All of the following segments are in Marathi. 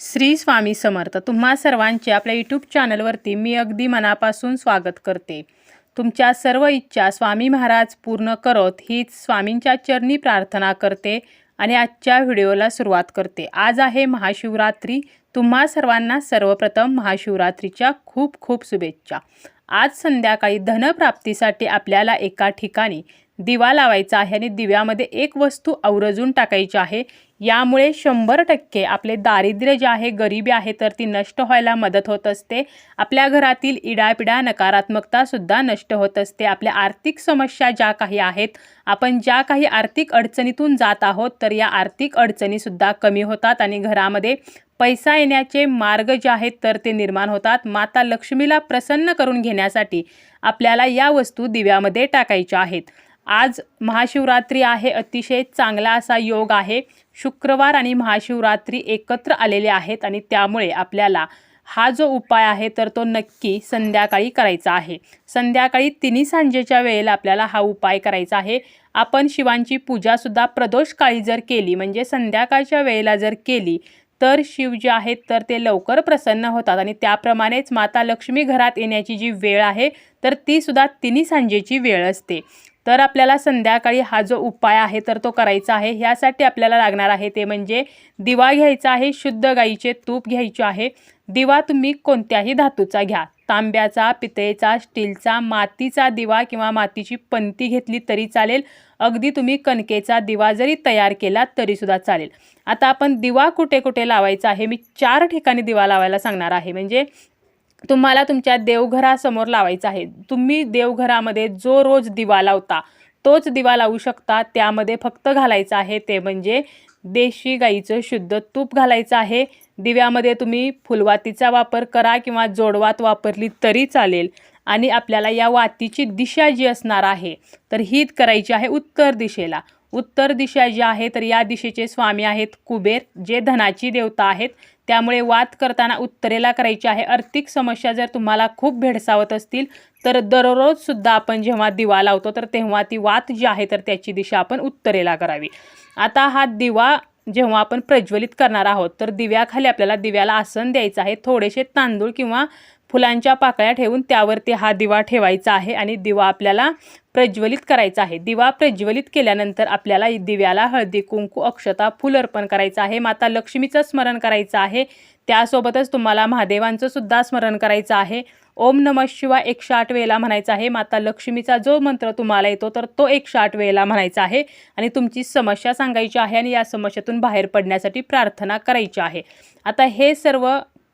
श्री स्वामी समर्थ. तुम्हा सर्वांचे आपल्या यूट्यूब चॅनलवरती मी अगदी मनापासून स्वागत करते. तुमच्या सर्व इच्छा स्वामी महाराज पूर्ण करत हीच स्वामींच्या चरणी प्रार्थना करते आणि आजच्या व्हिडिओला सुरुवात करते. आज आहे महाशिवरात्री. तुम्हा सर्वांना सर्वप्रथम महाशिवरात्रीच्या खूप खूप शुभेच्छा. आज संध्याकाळी धनप्राप्तीसाठी आपल्याला एका ठिकाणी दिवा लावायचा आहे आणि दिव्यामध्ये एक वस्तू आवरजून टाकायची आहे. यामुळे शंभर टक्के आपले दारिद्र्य जे आहे गरिबी आहे तर ती नष्ट व्हायला मदत होत असते. आपल्या घरातील इडापिडा नकारात्मकतासुद्धा नष्ट होत असते. आपल्या आर्थिक समस्या ज्या काही आहेत आपण ज्या काही आर्थिक अडचणीतून जात आहोत तर या आर्थिक अडचणीसुद्धा कमी होतात आणि घरामध्ये पैसा येण्याचे मार्ग जे आहेत तर ते निर्माण होतात. माता लक्ष्मीला प्रसन्न करून घेण्यासाठी आपल्याला या वस्तू दिव्यामध्ये टाकायच्या आहेत. आज महाशिवरात्री आहे अतिशय चांगला असा योग आहे. शुक्रवार आणि महाशिवरात्री एकत्र आलेले आहेत आणि त्यामुळे आपल्याला हा जो उपाय आहे तर तो नक्की संध्याकाळी करायचा आहे. संध्याकाळी तिन्ही सांजेच्या वेळेला आपल्याला हा उपाय करायचा आहे. आपण शिवांची पूजासुद्धा प्रदोष काळी जर केली म्हणजे संध्याकाळच्या वेळेला जर केली तर शिव जे आहेत तर ते लवकर प्रसन्न होतात आणि त्याप्रमाणेच माता लक्ष्मी घरात येण्याची जी वेळ आहे तर ती सुद्धा तिन्ही सांजेची वेळ असते. तर आपल्याला संध्याकाळी हा जो उपाय आहे तर तो करायचा आहे. ह्यासाठी आपल्याला लागणार आहे ते म्हणजे दिवा घ्यायचा आहे शुद्ध गाईचे तूप घ्यायचे आहे. दिवा तुम्ही कोणत्याही धातूचा घ्या. तांब्याचा पितळेचा स्टीलचा मातीचा दिवा किंवा मातीची पंती घेतली तरी चालेल. अगदी तुम्ही कणकेचा दिवा जरी तयार केला तरीसुद्धा चालेल. आता आपण दिवा कुठे कुठे लावायचा आहे मी चार ठिकाणी दिवा लावायला सांगणार आहे. म्हणजे तुम्हाला तुमच्या देवघरासमोर लावायचा आहे. तुम्ही देवघरामध्ये जो रोज दिवा लावता तोच दिवा लावू शकता. त्यामध्ये फक्त घालायचं आहे ते म्हणजे देशी गाईचं शुद्ध तूप घालायचं आहे. दिव्यामध्ये तुम्ही फुलवातीचा वापर करा किंवा जोडवात वापरली तरी चालेल. आणि आपल्याला या वातीची दिशा जी असणार आहे तर ही करायची आहे उत्तर दिशेला. उत्तर दिशा जी आहे तर या दिशेचे स्वामी आहेत कुबेर जे धनाची देवता आहेत. त्यामुळे वाद करताना उत्तरेला करायची आहे. आर्थिक समस्या जर तुम्हाला खूप भेडसावत असतील तर दररोजसुद्धा आपण जेव्हा दिवा लावतो तर तेव्हा ती वात जी आहे तर त्याची दिशा आपण उत्तरेला करावी. आता हा दिवा जेव्हा आपण प्रज्वलित करणार आहोत तर दिव्याखाली आपल्याला दिव्याला आसन द्यायचं आहे. थोडेसे तांदूळ किंवा फुलांच्या पाकळ्या ठेवून त्यावरती हा दिवा ठेवायचा आहे आणि दिवा आपल्याला प्रज्वलित करायचा आहे. दिवा प्रज्वलित केल्यानंतर आपल्याला दिव्याला हळदी कुंकू अक्षता फुल अर्पण करायचं आहे. माता लक्ष्मीचं स्मरण करायचं आहे. त्यासोबतच तुम्हाला महादेवांचं सुद्धा स्मरण करायचं आहे. ओम नम शिवा एकशे आठ वेळेला म्हणायचा आहे. माता लक्ष्मीचा जो मंत्र तुम्हाला येतो तर तो एकशे आठ वेळेला म्हणायचा आहे. आणि तुमची समस्या सांगायची आहे आणि या समस्येतून बाहेर पडण्यासाठी प्रार्थना करायची आहे. आता हे सर्व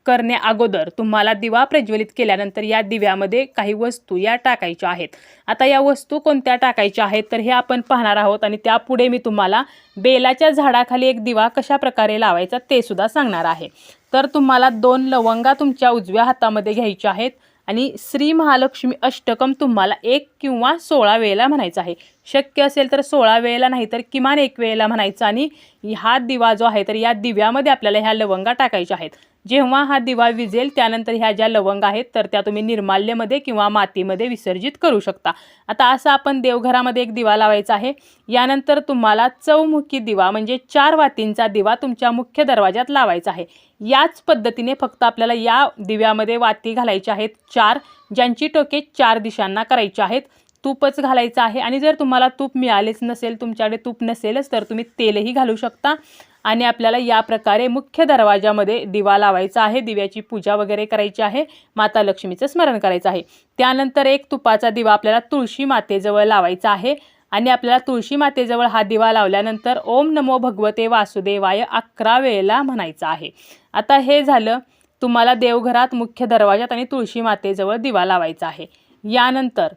करण्या अगोदर तुम्हाला दिवा प्रज्वलित केल्यानंतर या दिव्यामध्ये काही वस्तू या टाकायच्या आहेत. आता या वस्तू कोणत्या टाकायच्या आहेत तर हे आपण पाहणार आहोत आणि त्यापुढे मी तुम्हाला बेलाच्या झाडाखाली एक दिवा कशा प्रकारे लावायचा ते सुद्धा सांगणार आहे. तर तुम्हाला दोन लवंगा तुमच्या उजव्या हातामध्ये घ्यायच्या आहेत आणि श्री महालक्ष्मी अष्टकम तुम्हाला एक किंवा सोळा वेळेला म्हणायचं आहे. शक्य असेल तर सोळा वेळेला नाही तर किमान एक वेळेला म्हणायचं. आणि हा दिवा जो आहे तर या दिव्यामध्ये आपल्याला ह्या लवंगा टाकायच्या आहेत. जेव्हा हा दिवा विजेल त्यानंतर ह्या ज्या लवंग आहेत तर त्या तुम्ही निर्माल्यमध्ये किंवा मातीमध्ये विसर्जित करू शकता. आता असं आपण देवघरामध्ये एक दिवा लावायचा आहे. यानंतर तुम्हाला चौमुखी दिवा म्हणजे चार वातींचा दिवा तुमच्या मुख्य दरवाजात लावायचा आहे. याच पद्धतीने फक्त आपल्याला या दिव्यामध्ये वाती घालायच्या आहेत चार ज्यांची टोके चार दिशांना करायची आहेत. तूपच घालायचं आहे. आणि जर तुम्हाला तूप मिळालेच नसेल तुमच्याकडे तूप नसेलच तर तुम्ही तेलही घालू शकता. आणि आपल्याला या प्रकारे मुख्य दरवाजामध्ये दिवा लावायचा आहे. दिव्याची पूजा वगैरे करायची आहे. माता लक्ष्मीचं स्मरण करायचं आहे. त्यानंतर एक तुपाचा दिवा आपल्याला तुळशी मातेजवळ लावायचा आहे. आणि आपल्याला तुळशी मातेजवळ हा दिवा लावल्यानंतर ओम नमो भगवते वासुदेवाय अकरा वेळेला म्हणायचं आहे. आता हे झालं तुम्हाला देवघरात मुख्य दरवाजात आणि तुळशी मातेजवळ दिवा लावायचा आहे. यानंतर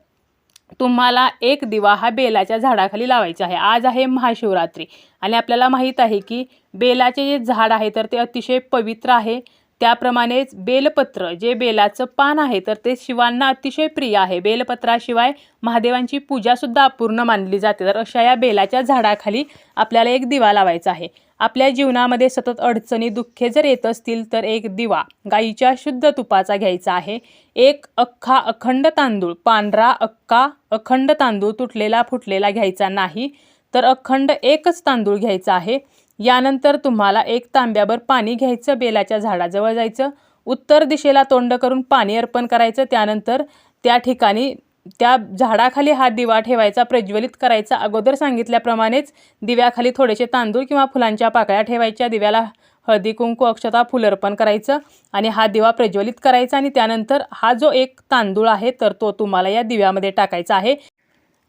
तुम्हाला एक दिवा हा बेलाच्या झाडाखाली लावायचा आहे. आज आहे महाशिवरात्री आणि आपल्याला माहीत आहे की बेलाचे जे झाड आहे तर ते अतिशय पवित्र आहे. त्याप्रमाणेच बेलपत्र जे बेलाचं पान आहे तर ते शिवांना अतिशय प्रिय आहे. बेलपत्राशिवाय महादेवांची पूजासुद्धा अपूर्ण मानली जाते. तर अशा या बेलाच्या झाडाखाली आपल्याला एक दिवा लावायचा आहे. आपल्या जीवनामध्ये सतत अडचणी दुःखे जर येत असतील तर एक दिवा गाईच्या शुद्ध तुपाचा घ्यायचा आहे. एक अख्खा अखंड तांदूळ पांढरा अक्का अखंड तांदूळ तुटलेला फुटलेला घ्यायचा नाही तर अखंड एकच तांदूळ घ्यायचा आहे. यानंतर तुम्हाला एक तांब्याभर पाणी घ्यायचं बेलाच्या झाडाजवळ जायचं उत्तर दिशेला तोंड करून पाणी अर्पण करायचं त्यानंतर त्या ठिकाणी त्या झाडाखाली हा दिवा ठेवायचा प्रज्वलित करायचा. अगोदर सांगितल्याप्रमाणेच दिव्याखाली थोडेसे तांदूळ किंवा फुलांच्या पाकळ्या ठेवायच्या दिव्याला हळदी कुंकू अक्षता फुल अर्पण करायचं आणि हा दिवा प्रज्वलित करायचा आणि त्यानंतर हा जो एक तांदूळ आहे तर तो तुम्हाला या दिव्यामध्ये टाकायचा आहे.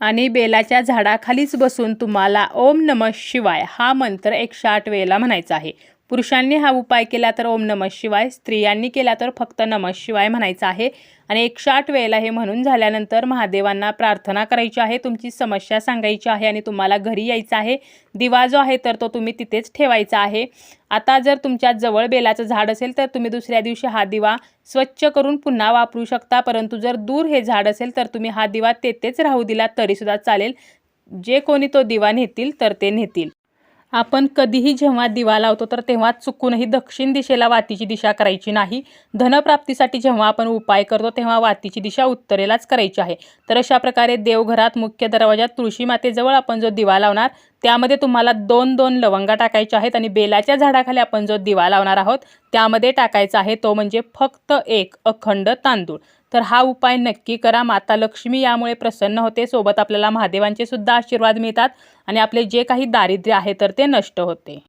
आणि बेलाच्या झाडाखालीच बसून तुम्हाला ओम नम शिवाय हा मंत्र एकशे आठ वेळेला म्हणायचा आहे. पुरुषांनी हा उपाय केला तर ओम नमः शिवाय स्त्रियांनी केला तर फक्त नमः शिवाय म्हणायचं आहे. आणि एकशे आठ वेळेला हे म्हणून झाल्यानंतर महादेवांना प्रार्थना करायची आहे तुमची समस्या सांगायची आहे आणि तुम्हाला घरी यायचं आहे. दिवा जो आहे तर तो तुम्ही तिथेच ठेवायचा आहे. आता जर तुमच्या जवळ बेलाचं झाड असेल तर तुम्ही दुसऱ्या दिवशी हा दिवा स्वच्छ करून पुन्हा वापरू शकता. परंतु जर दूर हे झाड असेल तर तुम्ही हा दिवा तेथेच राहू दिला तरीसुद्धा चालेल. जे कोणी तो दिवा नेतील तर ते नेतील. आपण कधीही जेव्हा दिवा लावतो तर तेव्हा चुकूनही दक्षिण दिशेला वातीची दिशा करायची नाही. धनप्राप्तीसाठी जेव्हा आपण उपाय करतो तेव्हा वातीची दिशा उत्तरेलाच करायची आहे. तर अशा प्रकारे देवघरात मुख्य दरवाजात तुळशी मातेजवळ आपण जो दिवा लावणार त्यामध्ये तुम्हाला दोन दोन लवंगा टाकायच्या आहेत आणि बेलाच्या झाडाखाली आपण जो दिवा लावणार आहोत त्यामध्ये टाकायचा आहे तो म्हणजे फक्त एक अखंड तांदूळ. तर हा उपाय नक्की करा. माता लक्ष्मी यामुळे प्रसन्न होते. सोबत आपल्याला महादेवांचे सुद्धा आशीर्वाद मिळतात आणि आपले जे काही दारिद्र्य आहे तर ते नष्ट होते.